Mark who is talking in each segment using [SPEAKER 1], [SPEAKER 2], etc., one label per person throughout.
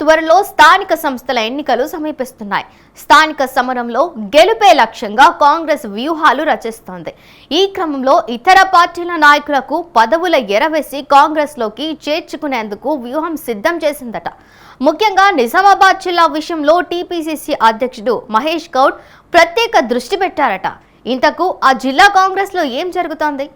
[SPEAKER 1] త్వరలో స్థానిక సంస్థల ఎన్నికలు సమీపిస్తున్నాయి. స్థానిక సమరంలో గెలుపే లక్ష్యంగా కాంగ్రెస్ వ్యూహాలు రచిస్తోంది. ఈ క్రమంలో ఇతర పార్టీల నాయకులకు పదవుల ఎరవేసి కాంగ్రెస్లోకి చేర్చుకునేందుకు వ్యూహం సిద్ధం చేసిందట. ముఖ్యంగా నిజామాబాద్ జిల్లా విషయంలో టీపీసీసీ అధ్యక్షుడు మహేష్ గౌడ్ ప్రత్యేక దృష్టి పెట్టారట. ఇంతకు ఆ జిల్లా కాంగ్రెస్లో ఏం జరుగుతోంది?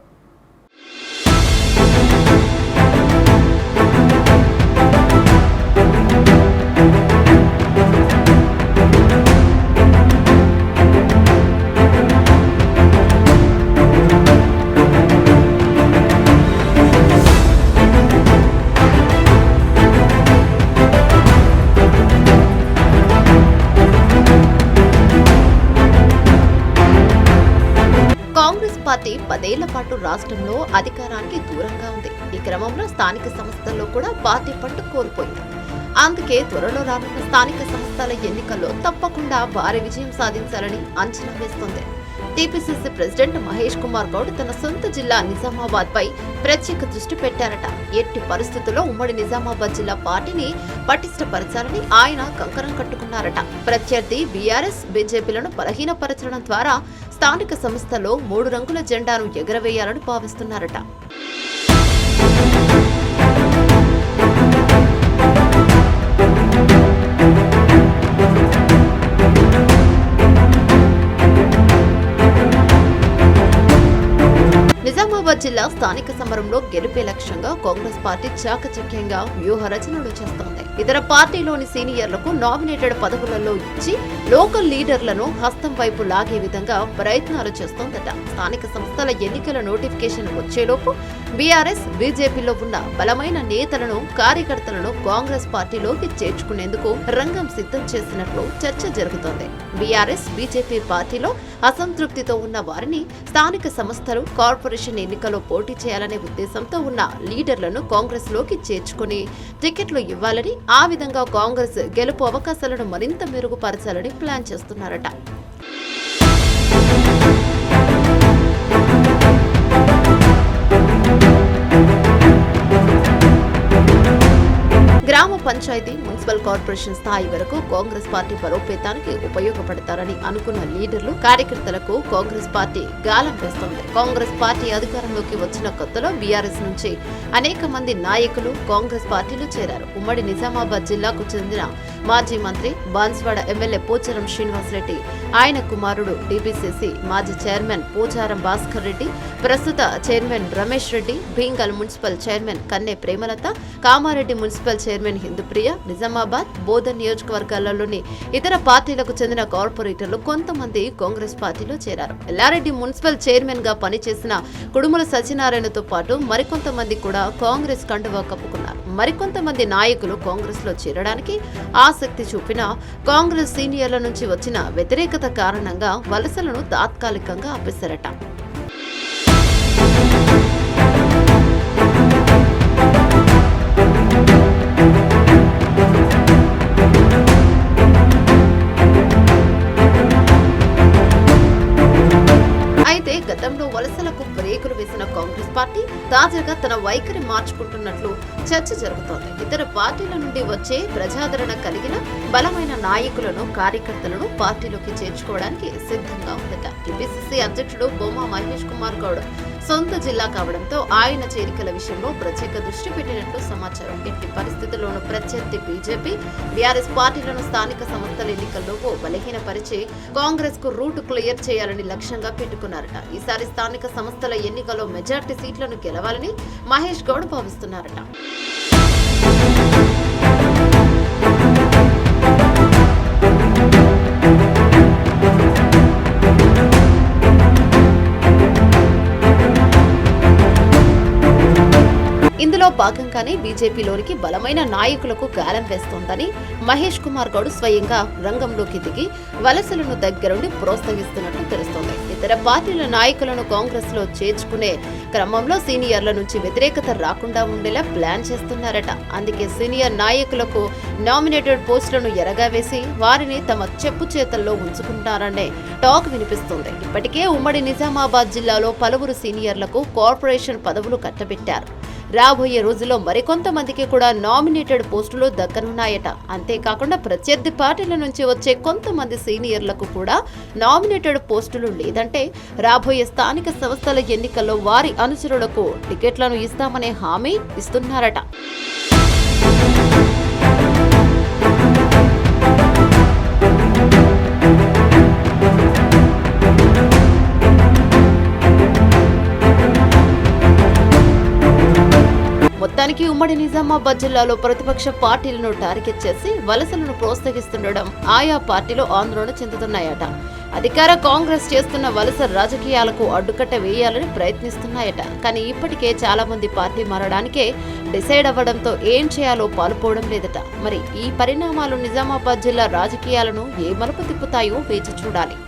[SPEAKER 2] పార్టీ పదేళ్ళ పాటు రాష్ట్రంలో అధికారానికి దూరంగా ఉంది. ఈ క్రమంలో స్థానిక సంస్థల్లో కూడా పార్టీ పట్టు కోల్పోయింది. అందుకే త్వరలో రానున్న స్థానిక సంస్థల ఎన్నికల్లో తప్పకుండా భారీ విజయం సాధించాలని అంచనా వేస్తోంది. టీపీసీసీ ప్రెసిడెంట్ మహేష్ కుమార్ గౌడ్ తన సొంత జిల్లా నిజామాబాద్ పై ప్రత్యేక దృష్టి పెట్టారట. ఎట్టి పరిస్థితుల్లో ఉమ్మడి నిజామాబాద్ జిల్లా పార్టీని పటిష్టపరచాలని ఆయన కంకణం కట్టుకున్నారట. ప్రత్యర్థి బీఆర్ఎస్ బీజేపీలను బలహీనపరచడం ద్వారా స్థానిక సంస్థలో మూడు రంగుల జెండాను ఎగరవేయాలని భావిస్తున్నారట. నిజామాబాద్ జిల్లా స్థానిక సమరంలో గెలిపే లక్ష్యంగా కాంగ్రెస్ పార్టీ చాకచక్యంగా వ్యూహ రచనలు చేస్తోంది. ఇతర పార్టీలోని సీనియర్లకు నామినేటెడ్ పదవులలో ఇచ్చి లోకల్ లీడర్లను హస్తం వైపు లాగే విధంగా ప్రయత్నాలు చేస్తోందట. స్థానిక సంస్థల ఎన్నికల నోటిఫికేషన్ వచ్చేలోపు బీఆర్ఎస్ బీజేపీలో ఉన్న బలమైన నేతలను కార్యకర్తలను కాంగ్రెస్ పార్టీలోకి చేర్చుకునేందుకు రంగం సిద్ధం చేసినట్లు చర్చ జరుగుతోంది. బీఆర్ఎస్ బీజేపీ పార్టీలో అసంతృప్తితో ఉన్న వారిని స్థానిక సంస్థలు కార్పొరేషన్ ఎన్నికల్లో పోటీ చేయాలనే ఉద్దేశంతో ఉన్న లీడర్లను కాంగ్రెస్లోకి చేర్చుకుని టికెట్లు ఇవ్వాలని ఆ విధంగా కాంగ్రెస్ గెలుపు అవకాశాలను మరింత మెరుగుపరచాలని ప్లాన్ చేస్తున్నారట. vẫn chơi tiếng mới municipal corporation స్థాయి వరకు కాంగ్రెస్ పార్టీ బలోపేతానికి ఉపయోగపడతారని అనుకున్న లీడర్లు కార్యకర్తలకు కాంగ్రెస్ పార్టీ గాలం వేస్తోంది. కాంగ్రెస్ పార్టీ అధికారంలోకి వచ్చిన కొత్తలో బీఆర్ఎస్ నుంచి అనేక మంది నాయకులు కాంగ్రెస్ పార్టీలో చేరారు. ఉమ్మడి నిజామాబాద్ జిల్లాకు చెందిన మాజీ మంత్రి బాన్స్వాడ ఎమ్మెల్యే పోచారం శ్రీనివాసరెడ్డి ఆయన కుమారుడు డిబిసిసి మాజీ చైర్మన్ పోచారం భాస్కర్ రెడ్డి ప్రస్తుత chairman Ramesh Reddy Bheemgal municipal chairman Kanne Premalatha Kamareddy municipal chairman Hindupriya Nizamabad Bodhan నియోజకవర్గాలలోని ఇతర పార్టీలకు చెందిన కార్పొరేటర్లు కొంతమంది కాంగ్రెస్ పార్టీలో చేరారు. ఎల్లారెడ్డి మున్సిపల్ చైర్మన్గా పనిచేసిన కుడుముల సత్యనారాయణతో పాటు మరికొంతమంది కూడా కాంగ్రెస్ కండువా కప్పుకున్నారు. మరికొంతమంది నాయకులు కాంగ్రెస్లో చేరడానికి ఆసక్తి చూపిన కాంగ్రెస్ సీనియర్ల నుంచి వచ్చిన వ్యతిరేకత కారణంగా వలసలను తాత్కాలికంగా ఆపేశారట గతంలో వలసలకు బ్రేకులు వేసిన కాంగ్రెస్ పార్టీ తాజాగా తన వైఖరి మార్చుకుంటున్నట్లు చర్చ జరుగుతోంది. ఇతర పార్టీల నుండి వచ్చే ప్రజాదరణ కలిగిన బలమైన నాయకులను కార్యకర్తలను పార్టీలోకి చేర్చుకోవడానికి సిద్ధంగా ఉందట. టీపీసీసీ అధ్యక్షుడు బొమ్మ మహేష్ కుమార్ గౌడ్ సొంత జిల్లా కావడంతో ఆయన చేరికల విషయంలో ప్రత్యేక దృష్టి పెట్టినట్లు సమాచారం. ఎట్టి పరిస్థితుల్లోనూ ప్రత్యర్థి బీజేపీ బీఆర్ఎస్ పార్టీలను స్థానిక సంస్థల ఎన్నికల్లో బలహీనపరిచి కాంగ్రెస్కు రూట్ క్లియర్ చేయాలని లక్ష్యంగా పెట్టుకున్నారట. ఈసారి స్థానిక సంస్థల ఎన్నికల్లో మెజార్టీ సీట్లను గెలవాలని మహేష్ గౌడ్ భావిస్తున్నారట. ఇందులో భాగంగానే బీజేపీలోనికి బలమైన నాయకులకు గాలం వేస్తోందని మహేష్ కుమార్ గౌడ్ స్వయంగా రంగంలోకి దిగి వలసలను దగ్గరుండి ప్రోత్సహిస్తున్నట్లు తెలుస్తోంది. ఇతర పార్టీల నాయకులను కాంగ్రెస్లో చేర్చుకునే క్రమంలో సీనియర్ల నుంచి వ్యతిరేకత రాకుండా ఉండేలా ప్లాన్ చేస్తున్నారట. అందుకే సీనియర్ నాయకులకు నామినేటెడ్ పోస్టులను ఎరగా వేసి వారిని తమ చెప్పు చేతల్లో ఉంచుకుంటారనే టాక్ వినిపిస్తుంది. ఇప్పటికే ఉమ్మడి నిజామాబాద్ జిల్లాలో పలువురు సీనియర్లకు కార్పొరేషన్ పదవులు కట్టబెట్టారు. రాబోయే రోజుల్లో మరికొంతమందికి కూడా నామినేటెడ్ పోస్టులు దక్కనున్నాయట. అంతేకాకుండా ప్రత్యర్థి పార్టీల నుంచి వచ్చే కొంతమంది సీనియర్లకు కూడా నామినేటెడ్ పోస్టులు లేదంటే రాబోయే స్థానిక సంస్థల ఎన్నికల్లో వారి అనుచరులకు టికెట్లను ఇస్తామనే హామీ ఇస్తున్నారట. మొత్తానికి ఉమ్మడి నిజామాబాద్ జిల్లాలో ప్రతిపక్ష పార్టీలను టార్గెట్ చేసి వలసలను ప్రోత్సహిస్తుండడం ఆయా పార్టీలు ఆందోళన చెందుతున్నాయట. అధికార కాంగ్రెస్ చేస్తున్న వలస రాజకీయాలకు అడ్డుకట్ట వేయాలని ప్రయత్నిస్తున్నాయట. కానీ ఇప్పటికే చాలా మంది పార్టీ మారడానికే డిసైడ్ అవ్వడంతో ఏం చేయాలో పాల్పోవడం లేదట. మరి ఈ పరిణామాలు నిజామాబాద్ జిల్లా రాజకీయాలను ఏ మలుపు తిప్పుతాయో వేచి చూడాలి.